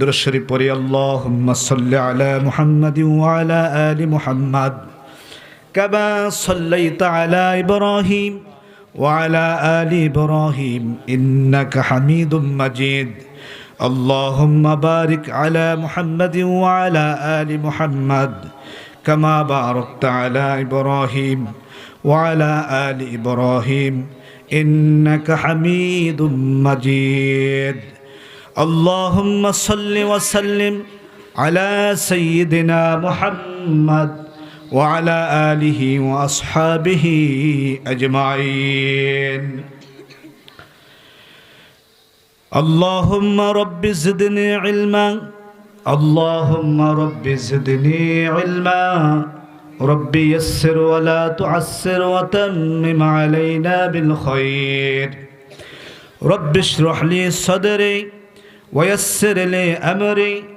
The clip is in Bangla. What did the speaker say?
দুরশ্বরী পরি আল্লাহ আলা মুহাম্মদ আলা আলি মুহাম্মদ কাবা সাল্লাইতা আলা ইব্রাহিম وعلى آل إبراهيم إنك حميد مجيد اللهم بارك على محمد وعلى آل محمد كما باركت على إبراهيم وعلى آل إبراهيم إنك حميد مجيد اللهم صل وسلم على سيدنا محمد وعلى آله وأصحابه أجمعين اللهم رب زدني علما اللهم رب زدني علما رب يسر ولا تعسر وتمم علينا بالخير رب اشرح لي صدري ওয়াসির লি আমরি